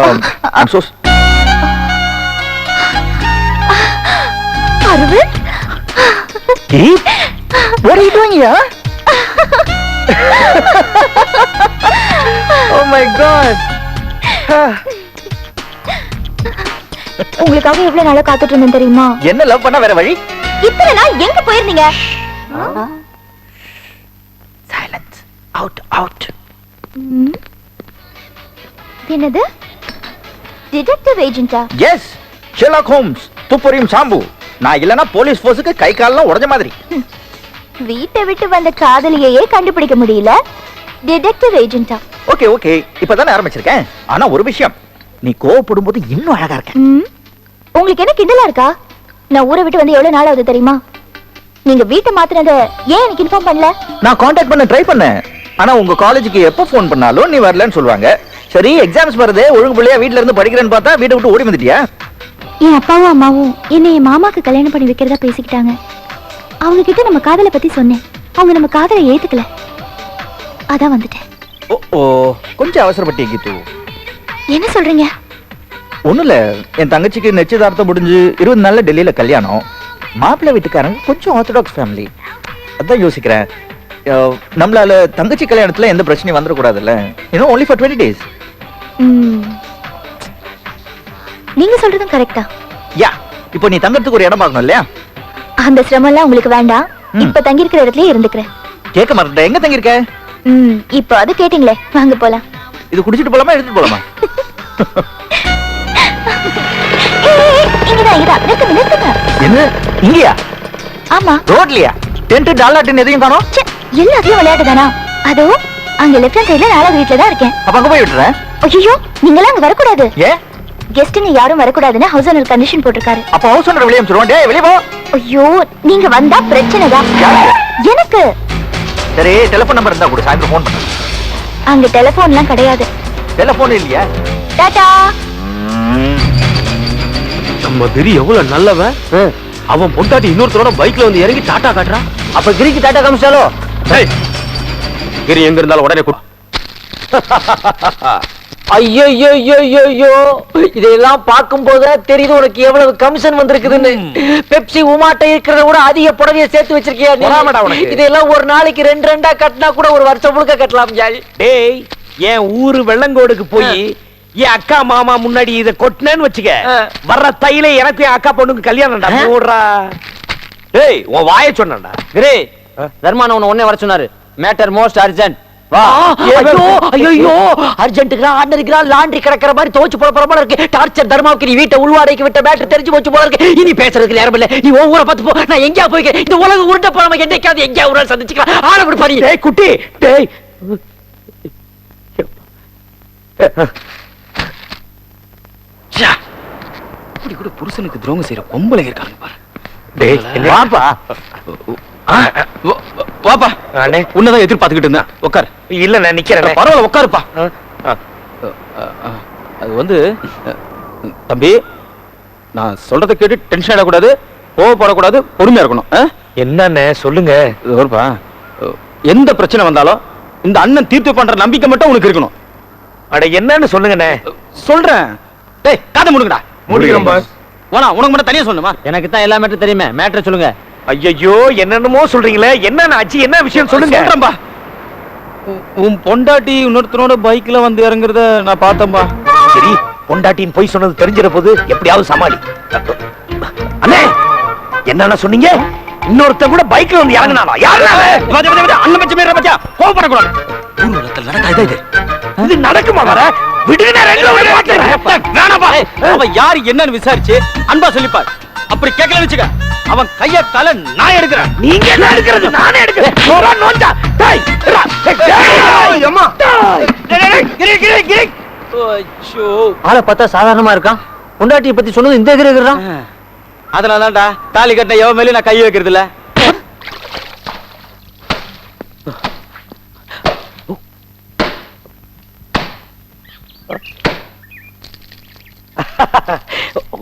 I'm so Aravind Keith, what are you doing here? oh my god. உங்களுக்காக எவ்வளவு நாளா காத்துட்டு இருந்தேன் தெரியுமா? என்ன லவ் பண்ண வேற வழி? இத்தனை நாள் எங்க போயிருந்தீங்க? Silence out out. என்னது? டிடெக்டிவ் ஏஜென்ட்டா எஸ் ஷெர்லாக் ஹோம்ஸ் துப்பறியும் சாம்பு நான் இல்லனா போலீஸ் ஃபோர்ஸுக்கு கை கால்லாம் உடைஞ்ச மாதிரி. வீட்டை விட்டு வந்த காதலியையே கண்டுபிடிக்க முடியல. டிடெக்டிவ் ஏஜென்ட்டா ஓகே ஓகே இப்பதானே ஆரம்பிச்சிருக்கேன். ஆனா ஒரு விஷயம். நீ கோவப்படும் போது இன்னும் அழகா இருக்க. ம். உங்களுக்கு என்ன கிண்டலா இருக்கா? நான் ஊரை விட்டு வந்து எவ்வளவு நாள் ஆகுது தெரியுமா? நீங்க வீட்டை மாத்தினத ஏன் எனக்கு இன்ஃபார்ம் பண்ணல? நான் காண்டாக்ட் பண்ண ட்ரை பண்ணேன். ஆனா உங்க காலேஜுக்கு எப்போ ஃபோன் பண்ணாலும் நீ வரலன்னு சொல்லுவாங்க. சரி எக்ஸாம்ஸ் வருது ஒழுங்கு பிள்ளையா வீட்ல இருந்து படிக்கிறேன்னு பார்த்தா வீட்டை விட்டு ஓடி வந்துட்டியா? என் அப்பாவும் அம்மாவும் என்னை என் மாமாக்கு கல்யாணம் பண்ணி வைக்கிறதா பேசிக்கிட்டாங்க. அவங்க கிட்ட நம்ம காதலை பத்தி சொன்னேன். அவங்க நம்ம காதலை ஏத்துக்கல. அதான் வந்துட்டேன். ஓ ஓ கொஞ்சம் அவசரப்பட்டிய கீத்து என்ன சொல்றீங்க? ஒண்ணும் இல்ல. என் தங்கச்சிக்கு நிச்சயதார்த்தம் முடிஞ்சு இருபது நாள்ல டெல்லியில கல்யாணம். மாப்பிள்ளை வீட்டுக்காரங்க கொஞ்சம் ஆர்த்தடாக்ஸ் ஃபேமிலி அதான் யோசிக்கிறேன். நம்மளால தங்கச்சி கல்யாணத்துல எந்த பிரச்சனையும் வந்துடக்கூடாதுல்ல. இன்னும் ஒன்லி ஃபார் டுவெண்ட்டி டேஸ். நீங்க சொல்றதும் கரெக்டா யா இப்போ நீ தங்கறதுக்கு ஒரு இடம் பார்க்கணும் இல்லையா? அந்த சிரமம் எல்லாம் உங்களுக்கு வேண்டாம். இப்ப தங்கி இருக்கிற இடத்துலயே இருந்துக்கிறேன். கேட்க மாட்டேன் எங்க தங்கியிருக்க? ம் இப்போ அது கேட்டீங்களே வாங்க போலாம். இது குடிச்சிட்டு போலாமா எடுத்துட்டு போலாமா? என்ன? இங்கயா? ஆமா. ரோட்லயா? டென்ட் டாலா டென் எதையும் காணோம்? விளையாட்டு தானா அதோ அங்க லெஃப்ட் சைடுல வீட்ல தான் இருக்கேன். அப்ப அங்க போய் விட்டுறேன். ஐயோ நீங்களாம் அங்க வரக்கூடாது. ஏன் கெஸ்ட்னு யாரும் வரக்கூடாதுன்னு ஹவுஸ் ஓனர் கண்டிஷன் போட்டிருக்காரு. அப்ப ஹவுஸ் ஓனர் வெளியே சொல்லுவோம் டேய் வெளியே போ. ஐயோ நீங்க வந்தா பிரச்சனை தான்? எனக்கு. சரி டெலிஃபோன் நம்பர் இருந்தா கொடு சாயந்தரம் ஃபோன் பண்ணு. அங்க டெலிபோன்லாம் கிடையாது. டெலிஃபோன் இல்லையா? டாடா. நம்ம கிரி எவ்வளவு நல்லவன் அவன் பொண்டாட்டி இன்னொருத்தரோட பைக்ல வந்து இறங்கி டாட்டா காட்டுறான் அப்ப கிரிக்கு டாட்டா காமிச்சாலோ? டேய், கிரி எங்க இருந்தாலும் உடனே கூட்டு ஐயோ இதெல்லாம் பார்க்கும்போது தெரியுது உனக்கு எவ்வளவு கமிஷன் வந்திருக்குதுன்னு. பெப்சி உமாட்ட இருக்கிறத விட அதிக புடவைய சேர்த்து வச்சிருக்கியா. இதெல்லாம் ஒரு நாளைக்கு ரெண்டு ரெண்டா கட்டினா கூட ஒரு வருஷம் முழுக்க கட்டலாம் டேய் என் ஊரு வெள்ளங்கோடுக்கு போய் என் அக்கா மாமா முன்னாடி இத கொட்டினேன்னு வச்சுக்க. வர்ற தையில எனக்கு என் அக்கா பொண்ணுக்கு கல்யாணம்டா ஆ? போடுறா. டேய் உன் வாயை சொன்னேன்டா. கிரே தர்மான உன்னை வர சொன்னாரு. மேட்டர் மோஸ்ட் அர்ஜென்ட் லாண்ட்ரி கிடக்கிற மாதிரி துவச்சு போட போற போல இருக்கு. டார்ச்சர் தர்மாவுக்கு நீ வீட்டை உள்வாடைக்கு விட்ட மேட்டர் தெரிஞ்சு போச்சு போல இருக்கு. இனி பேசுறதுக்கு நேரம் இல்ல. நீ பார்த்து போ நான் எங்கேயா போய்க்க? இந்த உலகம் உருட்ட போறாம என்னைக்காவது எங்கேயா ஒரு சந்திச்சுக்கலாம். ஆள விடு பாரு. டேய் குட்டி டேய். ச்சே. இப்படி கூட புருஷனுக்கு துரோகம் செய்யற பொம்பளை இருக்காங்க பாரு. டேய் வாப்பா ஆ, வா- வாப்பா. அண்ணே. உன்னதான் எதிர்பார்த்துக்கிட்டு இருந்தேன். உட்கார். இல்ல நான் நிக்கிறேன் பரவாயில்ல உட்காருப்பா அது வந்து தம்பி நான் சொல்றத கேட்டு டென்ஷன் ஆகக்கூடாது கோவப்படக்கூடாது பொறுமையா இருக்கணும்? என்னண்ணே சொல்லுங்க. அஹ், எந்த பிரச்சனை வந்தாலும் இந்த அண்ணன் தீர்த்து பண்ற நம்பிக்கை மட்டும் உனக்கு இருக்கணும். அட என்னன்னு சொல்லுங்கண்ணே. சொல்றேன். டேய் காதை முடுங்கடா. மூடிக்கிறேன் பாஸ். உனக்கு மட்டும் தனியா சொல்லணுமா? எனக்கு தான் எல்லா மேட்டர் தெரியுமே. மேட்டர் சொல்லுங்க. ஐயோ என்னென்னமோ சொல்றீங்களே? என்ன ஆச்சு என்ன விஷயம் சொல்லுங்க? சொல்றேன்பா. உன் பொண்டாட்டி இன்னொருத்தனோட பைக்ல வந்து இறங்குறத நான் பார்த்தேன்பா. சரி பொண்டாட்டின் பொய் சொன்னது தெரிஞ்சிட போது எப்படியாவது சமாளி. அண்ணே என்னென்ன சொன்னீங்க? இன்னொருத்தன் கூட பைக்ல வந்து பாத்தியா, பாத்தியா, அண்ணன் பச்சை மேல பச்சா கோவப்படக்கூடாது. ஊர்வலத்தில் நடக்காது இது. இது நடக்குமா வர? விடுங்க நான் ரெண்டு. வேணாப்பா. அவன் யாரு என்னன்னு விசாரிச்சு அன்பா சொல்லிப்பார். அப்படி கேட்கல வச்சுக்க. அவன் கைய கால நான் எடுக்கிறேன். நீங்க என்ன எடுக்கிறது? நானே எடுக்கிறேன். நோண்டா டேய் அம்மா. ஆளை பார்த்தா சாதாரணமா இருக்கான். பொண்டாட்டியை பத்தி சொன்னது இந்த எதிர இருக்கிறான் அதனாலதான்டா தாலி கட்டின எவன் நான் கை வைக்கிறது இல்ல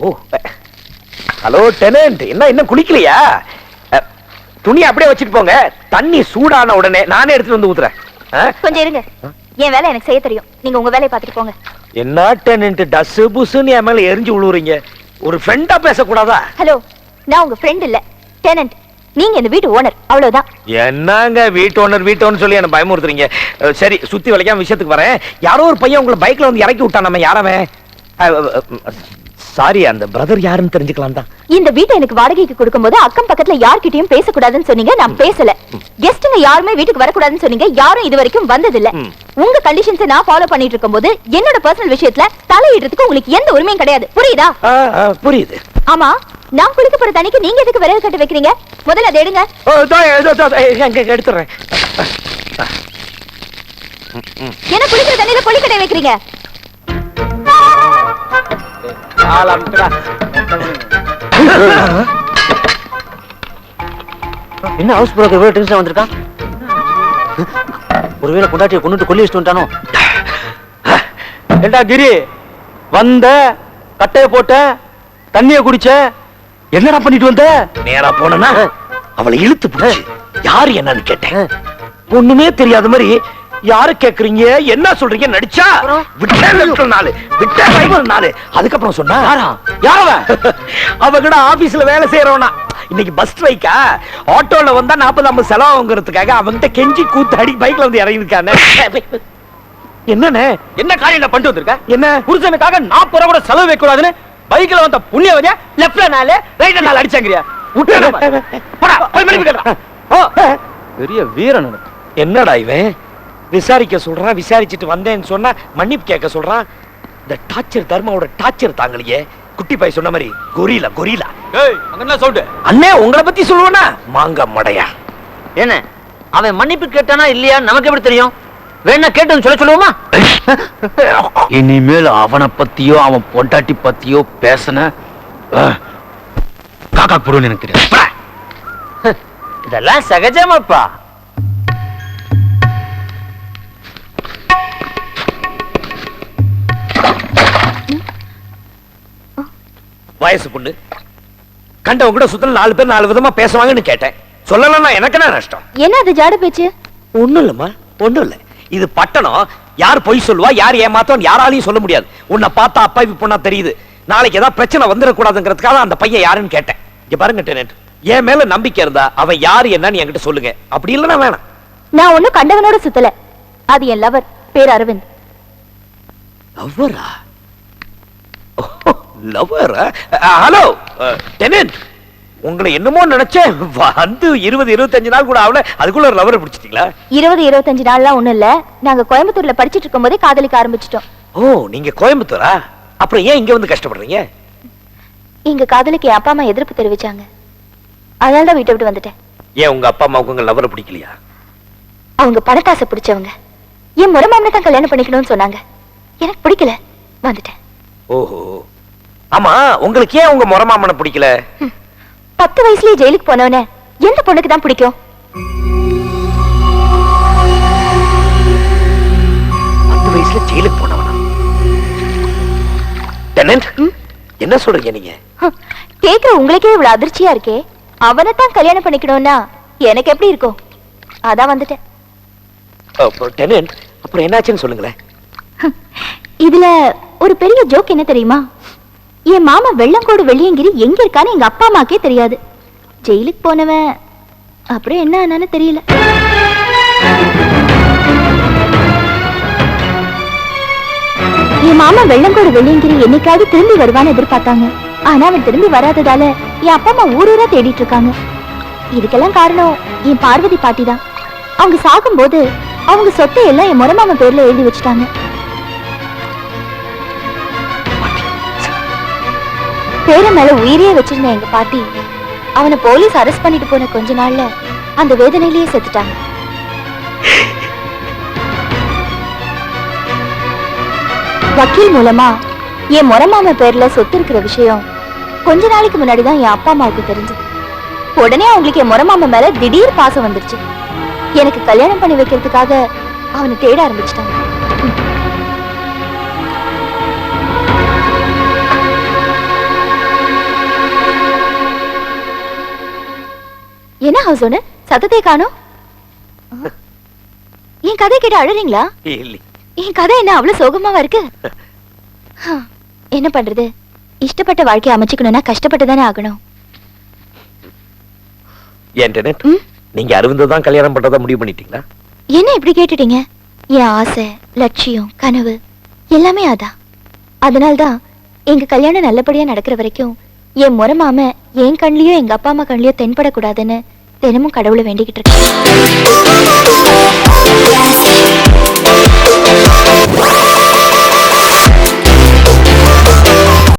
ஓ. ஹலோ டெனன்ட் என்ன இன்னும் குளிக்கலையா? துணி அப்படியே வச்சுட்டு போங்க. தண்ணி சூடான உடனே நானே எடுத்துட்டு வந்து ஊத்துறேன்? கொஞ்சம் இருங்க. என் வேலை எனக்கு செய்ய தெரியும். நீங்க உங்க வேலையை பார்த்துட்டு போங்க. என்ன டெனன்ட் டஸ் புஸ்ன்னு என் மேல எரிஞ்சு விழுவுறீங்க ஒரு ஃப்ரெண்டா பேசக்கூடாதா? ஹலோ நான் உங்க ஃப்ரெண்ட் இல்ல. டெனன்ட் நீங்க இந்த வீட்டு ஓனர் அவ்வளவுதான். என்னங்க வீட்டு ஓனர் வீட்டு ஓனர் சொல்லி என்ன பயமுறுத்துறீங்க? சரி சுத்தி வளைக்காம விஷயத்துக்கு வரேன். யாரோ ஒரு பையன் உங்களை பைக்ல வந்து இறக்கி விட்டான். நம்ம யாரவன் சாரி அந்த பிரதர் யாருன்னு தெரிஞ்சுக்கலாம் தான் இந்த வீட்டை எனக்கு வாடகைக்கு கொடுக்கும்போது அக்கம் பக்கத்துல யார்கிட்டயும் பேசக்கூடாதுன்னு சொன்னீங்க நான் பேசல. கெஸ்ட்ங்க யாருமே வீட்டுக்கு வரக்கூடாதுன்னு சொன்னீங்க யாரும் இது வரைக்கும் வந்ததில்ல. உங்க கண்டிஷன்ஸ் நான் ஃபாலோ பண்ணிட்டு இருக்கும்போது என்னோட பர்சனல் விஷயத்துல தலையிடுறதுக்கு உங்களுக்கு எந்த உரிமையும் கிடையாது. புரியுதா? புரியுது. ஆமா நான் குளிக்க போற தண்ணிக்கு நீங்க எதுக்கு விறகு கட்ட வைக்கிறீங்க? முதல்ல அதை எடுங்க. எடுத்துறேன் என்ன குளிக்கிற தண்ணியில கொளிக்கட்டை வைக்கிறீங்க? என்ன ஹவுஸ் புரோக்கர் இவ்வளவு டென்ஷன் வந்திருக்கான் ஒருவேளை கொண்டாட்டியை கொண்டுட்டு கொல்லி வச்சுட்டு வந்துட்டானோ? ஏண்டா கிரி வந்த கட்டைய போட்ட தண்ணிய குடிச்ச என்னடா பண்ணிட்டு வந்த? நேரா போனா அவளை இழுத்து பிடிச்சு. யாரு என்னன்னு கேட்டேன். ஒண்ணுமே தெரியாத மாதிரி யாரு கேக்குறீங்க? என்ன சொல்றீங்க? நடிச்சா? விட்டேன் நாலு விட்டேன் நாலு அதுக்கப்புறம் சொன்னா யாரா? யாரவ? அவ கூட ஆபீஸ்ல வேலை செய்யறவனா இன்னைக்கு பஸ் ஸ்ட்ரைக்கா ஆட்டோல வந்தா நாற்பது ஐம்பது செலவாங்கிறதுக்காக அவன்கிட்ட கெஞ்சி கூத்தாடி பைக்ல வந்து இறங்கிருக்கானே என்னண்ணே? என்ன காரியம் பண்ணிட்டு வந்திருக்க? என்ன? புருஷனுக்காக நாற்பது ரூபா கூட செலவு வைக்க கூடாதுன்னு பைக்ல வந்த புண்ணியவதியா லெஃப்ட்ல நாலு ரைட்ல நாலு அடிச்சாங்கறியா? விட்டுறா போடா போய் ஓ பெரிய வீரன். என்னடா இவன்? விசாரிக்க சொல்றான் விசாரிச்சுட்டு வந்தேன்னு சொன்னா மன்னிப்பு கேட்க சொல்றான். இந்த டார்ச்சர் தர்மாவோட டார்ச்சர் தாங்கலையே. குட்டி பாய் சொன்ன மாதிரி கொரிலா கொரிலா. சவுண்ட்? அண்ணே உங்களை பத்தி சொல்லுவேனா மாங்க மடையா. என்ன அவன் மன்னிப்பு கேட்டானா இல்லையா? நமக்கு எப்படி தெரியும்? வேணா கேட்டு சொல்ல சொல்லுவோமா? இனிமேல் அவனை பத்தியோ அவன் பொண்டாட்டி பத்தியோ பேசன காக்கா போடுவேன்னு எனக்கு. இதெல்லாம் சகஜமாப்பா. வயசு பொண்ணு. கண்டவங்க கூட சுத்தல நாலு பேர் நாலு விதமா பேசுவாங்கன்னு கேட்டேன். சொல்லலன்னா எனக்கு என்ன நஷ்டம்? என்ன அது ஜாட பேச்சு? ஒண்ணும் இல்லம்மா ஒண்ணும் இல்ல. இது பட்டணம். யார் பொய் சொல்லுவா யார் ஏமாத்தோன்னு யாராலையும் சொல்ல முடியாது. உன்னை பார்த்தா அப்பா இப்ப பொண்ணா தெரியுது. நாளைக்கு ஏதாவது பிரச்சனை வந்துடக்கூடாதுங்கிறதுக்காக அந்த பையன் யாருன்னு கேட்டேன். இங்க பாருங்க என் மேல நம்பிக்கை இருந்தா அவன் யாரு என்னன்னு என்கிட்ட சொல்லுங்க. அப்படி இல்லைன்னா வேணாம். நான் ஒண்ணும் கண்டவனோட சுத்தல. அது என் லவர் பேர் அரவிந்த் லவ்வரா லவ்வரா ஹலோ டெனன்ட் உங்களை என்னமோ நினைச்சேன். வந்து இருபது இருபத்தஞ்சு நாள் கூட ஆகல. அதுக்குள்ள ஒரு லவரை பிடிச்சிட்டீங்களா? இருபது இருபத்தஞ்சு நாள்லாம் ஒண்ணும் இல்ல. நாங்க கோயம்புத்தூர்ல படிச்சிட்டு இருக்கும்போதே காதலிக்க ஆரம்பிச்சிட்டோம். ஓ நீங்க கோயம்புத்தூரா? அப்புறம் ஏன் இங்க வந்து கஷ்டப்படுறீங்க? எங்க காதலுக்கு என் அப்பா அம்மா எதிர்ப்பு தெரிவிச்சாங்க. அதனால தான் வீட்டை விட்டு வந்துட்டேன். ஏன் உங்க அப்பா அம்மாவுக்கு உங்க லவரை பிடிக்கலையா? அவங்க பணத்தாசை பிடிச்சவங்க. என் முறை மாமனை தான் கல்யாணம் பண்ணிக்கணும்னு சொன்னாங்க. எனக்கு பிடிக்கல. வந்துட்டேன். ஓஹோ. ஆமா உங்களுக்கு ஏன் உங்க முறமாமனை பிடிக்கல? பத்து வயசுலயே ஜெயிலுக்கு போனவன எந்த பொண்ணுக்கு தான் பிடிக்கும்? பத்து வயசுல ஜெயிலுக்கு போனவனா? டெனன்ட்? என்ன சொல்றீங்க நீங்க? கேக்குற உங்களுக்கே இவ்வளவு அதிர்ச்சியா இருக்கே. அவனை தான் கல்யாணம் பண்ணிக்கணும்னா எனக்கு எப்படி இருக்கும்? அதான் வந்துட்டேன். டெனன்ட் அப்புறம் என்னாச்சுன்னு சொல்லுங்களேன். இதுல ஒரு பெரிய ஜோக் என்ன தெரியுமா? என் மாமா வெள்ளங்கோடு வெள்ளியங்கிரி எங்க இருக்கான்னு எங்க அப்பா அம்மாக்கே தெரியாது. ஜெயிலுக்கு போனவன். அப்புறம் என்ன ஆனான்னு தெரியல. என் மாமா வெள்ளங்கோடு வெள்ளியங்கிரி என்னைக்காவது திரும்பி வருவான்னு எதிர்பார்த்தாங்க. ஆனா அவன் திரும்பி வராததால என் அப்பா அம்மா ஊர் ஊரா தேடிட்டு இருக்காங்க. இதுக்கெல்லாம் காரணம் என் பார்வதி பாட்டி தான் அவங்க சாகும்போது அவங்க சொத்தை எல்லாம் என் முறமாம பேர்ல எழுதி வச்சுட்டாங்க. பேர மேல உயிரியே வச்சிருந்த எங்க பாட்டி அவனை போலீஸ் அரெஸ்ட் பண்ணிட்டு போன கொஞ்ச நாள்ல அந்த வேதனையிலேயே செத்துட்டாங்க. வக்கீல் மூலமா என் முறமாம பேர்ல சொத்து இருக்கிற விஷயம் கொஞ்ச நாளைக்கு முன்னாடி தான் என் அப்பா அம்மாவுக்கு தெரிஞ்சது. உடனே அவங்களுக்கு என் முறமாம மேல திடீர் பாசம் வந்துருச்சு. எனக்கு கல்யாணம் பண்ணி வைக்கிறதுக்காக அவனை தேட ஆரம்பிச்சிட்டாங்க. என்ன ஹவுஸ் ஓனர் சத்தத்தை காணோம். என் கதை கேட்டு அழுறீங்களா? என் கதை என்ன அவ்வளவு சோகமாவா இருக்கு? என்ன பண்றது? இஷ்டப்பட்ட வாழ்க்கையை அமைச்சுக்கணும்னா கஷ்டப்பட்டு தானே ஆகணும்? நீங்க அரவிந்த் தான் கல்யாணம் பண்றதா முடிவு பண்ணிட்டீங்களா? என்ன இப்படி கேட்டுட்டீங்க? என் ஆசை லட்சியம் கனவு எல்லாமே அதான். அதனால்தான் எங்க கல்யாணம் நல்லபடியா நடக்கிற வரைக்கும் என் முறை மாம என் கண்லயோ எங்க அப்பா அம்மா கண்லயோ தென்படக்கூடாதுன்னு தினமும் கடவுளை வேண்டிக்கிட்டு இருக்கேன்.